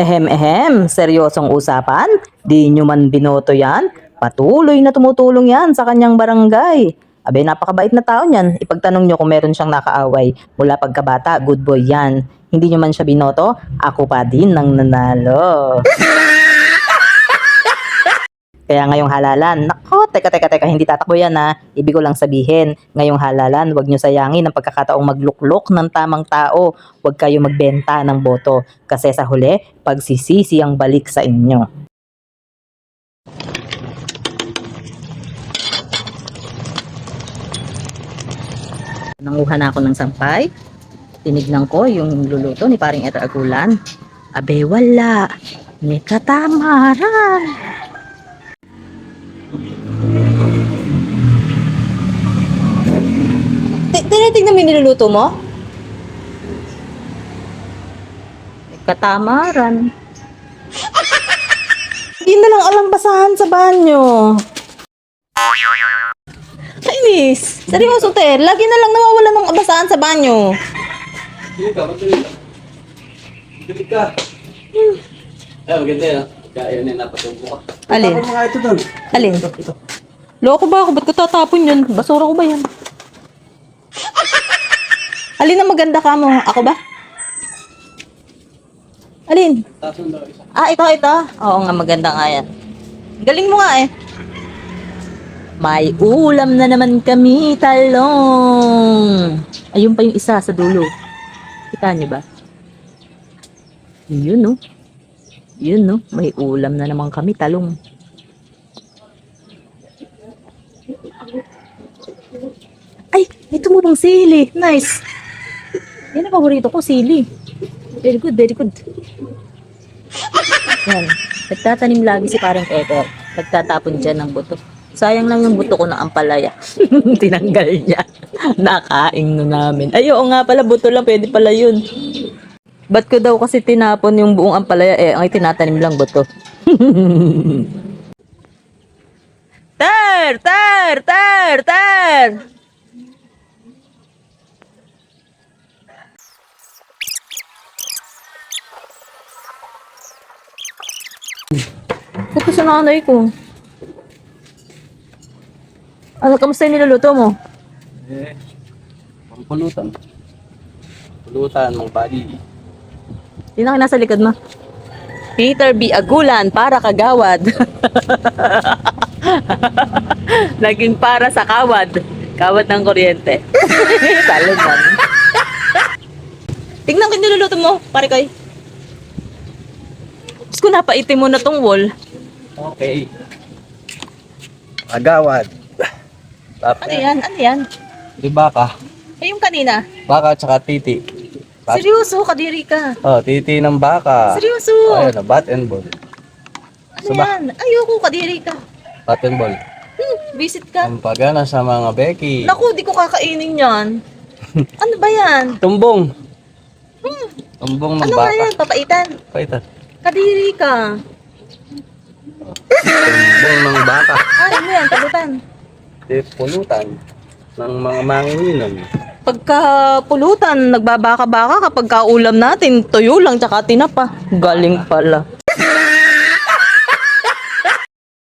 Ehem ehem, seryosong usapan? Di nyo man binoto yan? Patuloy na tumutulong yan sa kanyang barangay. Abe, napakabait na tao niyan. Ipagtanong nyo kung meron siyang nakaaway. Mula pagkabata, good boy yan. Hindi nyo man siya binoto, ako pa din nang nanalo. Kaya ngayong halalan, nako, teka, teka, teka, hindi tatakbo yan ha. Ibig ko lang sabihin, ngayong halalan, huwag nyo sayangin ang pagkakataong magluklok ng tamang tao. Huwag kayo magbenta ng boto. Kasi sa huli, pagsisisi ang balik sa inyo. Nanguha na ako ng sampay. Tinignan ko yung luluto ni paring Eter Agulan. Abe, wala. May katamaran. Tinitignan mo yung niluluto mo? Katamaran. Hindi na lang alam basahan sa banyo. Kainis. Seryoso, te. Lagi na lang nawawala ng basahan sa banyo. Dili ka, magdili ka. Dili ka. Ay, maganda yan. Kaya yung napatubo ka. Alin? Tapos mga ito doon. Alin? Loko ba ako? Ba't ko tatapon yun? Basura ko ba yan? Alin ang maganda ka mo? Ako ba? Alin? Ah, ito, ito. Oo nga, maganda nga yan. Galing mo nga eh. May ulam na naman kami, talong. Ayun pa yung isa sa dulo. Kita niyo ba? Yun, no? Yun, no? May ulam na naman kami, talong. Ay, may tumulong sili. Nice. Yan ang paborito ko, sili. Very good, very good. Yan. Nagtatanim lagi si parang Eter. Nagtatapon dyan ng buto. Sayang lang yung buto ko ng ampalaya. Tinanggal niya. Nakaing na namin. Ay, oo nga pala, buto lang. Pwede pala yun. Ba't ko daw kasi tinapon yung buong ampalaya? Eh, ang itinatanim lang buto. ter! Ter! Ter! Ter! Ito sa nanay ko. Ano, kamusta yung niluluto mo? Eh, pampulutan. Pulutan, mga body. Yun ang nasa likod mo. Peter B. Agulan para kagawad. Naging para sa kawad. Kawad ng kuryente. Talo man. Tingnan ko yung niluluto mo, pare koy. Gusto ko napaitim mo na tong wall. Okay. Agawad. Tapos, Ano yan? Ano yan? di baka. Eh, yung kanina. Baka tsaka titi. Bat- Seryoso, kadiri ka. Oh, titi ng baka. Seryoso. Oh, ayun, bat and ball. Ano Saba. yan? Ayoko, kadiri ka. Bat and ball. Hmm, visit ka. Ang pagana sa mga Becky. Naku, di ko kakainin yan. Ano ba yan? Tumbong. Hmm, Tumbong ng ano nga baka. yan? Papaitan. Paitan. Kadiri ka. Tumbong ng baka. Ano mo yan? Tagutan. Di pulutan ng mga manginginom. Pagka pulutan, nagbabaka-baka kapag kaulam natin, tuyo lang tsaka tinapa. Galing pala.